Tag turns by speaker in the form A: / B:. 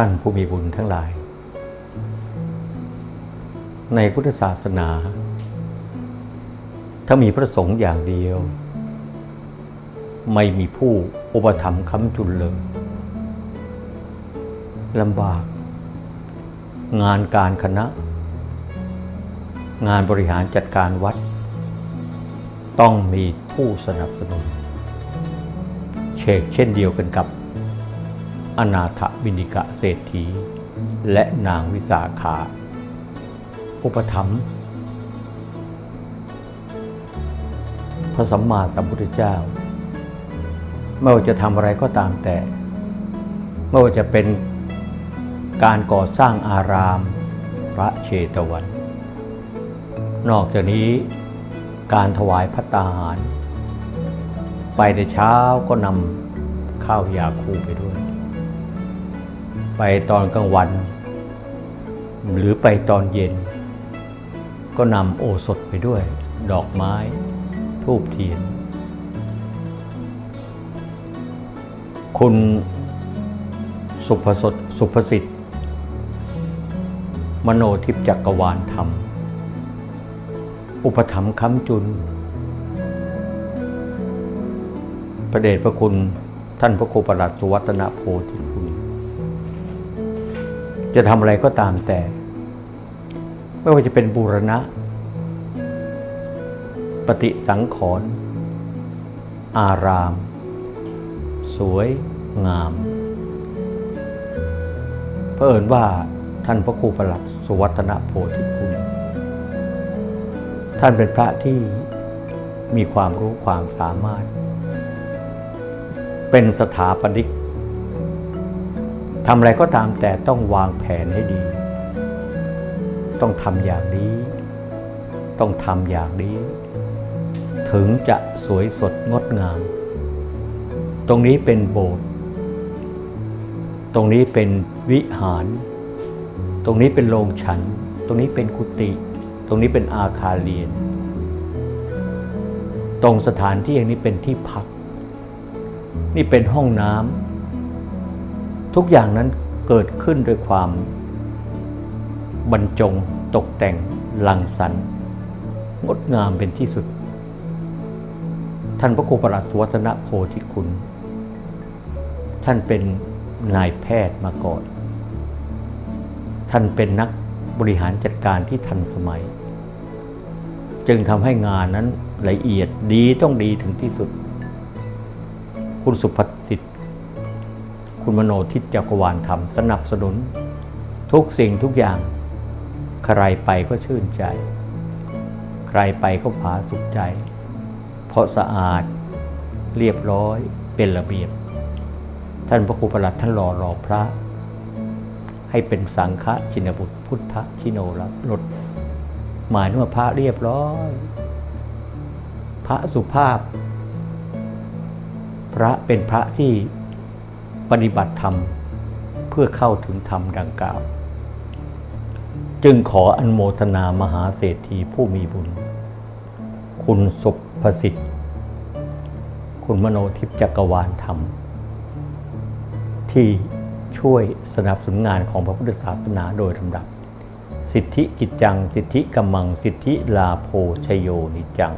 A: ท่านผู้มีบุญทั้งหลาย ในพุทธศาสนา ถ้ามีพระสงฆ์อย่างเดียว ไม่มีผู้อุปถัมภ์ค้ำจุนเลยลำบาก งานการคณะ งานบริหารจัดการวัด ต้องมีผู้สนับสนุน เชกเช่นเดียวกันกับ อนาถบินิกะเศรษฐี และนางวิสาขา อุปถัมภ์พระสัมมาสัมพุทธเจ้า ไม่ว่าจะทำอะไรก็ตามแต่ ไม่ว่าจะเป็นการก่อสร้างอารามพระเชตวัน นอกจากนี้การถวายพัตตาหาร ไปในเช้าก็นำข้าวยาคูไปด้วย ไปตอนกลางวัน หรือไปตอนเย็น ก็นำโอสถไปด้วย ดอกไม้ทูบเทียน คุณสุภสดสุภสิทธิ์ มโนทิพจักรวาลธรรม อุปถัมภ์ค้ำจุน พระเดชพระคุณท่านพระครูประหลัดสุวัฒนโพธิคุณ จะทำอะไรก็ตามแต่ ไม่ว่าจะเป็นบูรณะ ปฏิสังขรณ์อาราม สวยงามเผอิญว่าท่านพระครูประหลัดสุวัฒนโพธิคุณ ท่านเป็นพระที่มีความรู้ความสามารถ เป็นสถาปนิก ทำอะไรก็ตามแต่ต้องวางแผนให้ดี ต้องทำอย่างนี้ ต้องทำอย่างนี้ ถึงจะสวยสดงดงาม ตรงนี้เป็นโบสถ์ ตรงนี้เป็นวิหาร ตรงนี้เป็นโรงฉัน ตรงนี้เป็นกุฏิ ตรงนี้เป็นอาคารเรียน ตรงสถานที่อย่างนี้เป็นที่พัก นี่เป็นห้องน้ำ ทุกอย่างนั้นเกิดขึ้นด้วยความบรรจงตกแต่งลังสรรค์งดงามเป็นที่สุด ท่านพระครูประหลัสวัฒนโพธิคุณ ท่านเป็นนายแพทย์มาก่อน ท่านเป็นนักบริหารจัดการที่ทันสมัย จึงทำให้งานนั้นละเอียดดีต้องดีถึงที่สุด คุณสุภติต คุณมโนทิตจักรวาลธรรมสนับสนุน ทุกสิ่งทุกอย่าง ใครไปก็ชื่นใจ ใครไปก็ผาสุขใจ เพราะสะอาดเรียบร้อยเป็นระเบียบ ท่านพระครูประหลัดท่านหล่อหล่อพระ ให้เป็นสังฆชินบุตรพุทธชิโนรรถหมายถึงว่าพระเรียบร้อย พระสุภาพ พระเป็นพระที่ ปฏิบัติธรรม เพื่อเข้าถึงธรรมดังกล่าว จึงขออนโมทนามหาเศรษฐีผู้มีบุญ คุณสุภสิทธิ์ คุณมโนทิพย์จักรวาลธรรม ที่ช่วยสนับสนุนงานของพระพุทธศาสนาโดยลำดับ สิทธิกิจจัง สิทธิกัมมัง สิทธิลาโพชโยนิจัง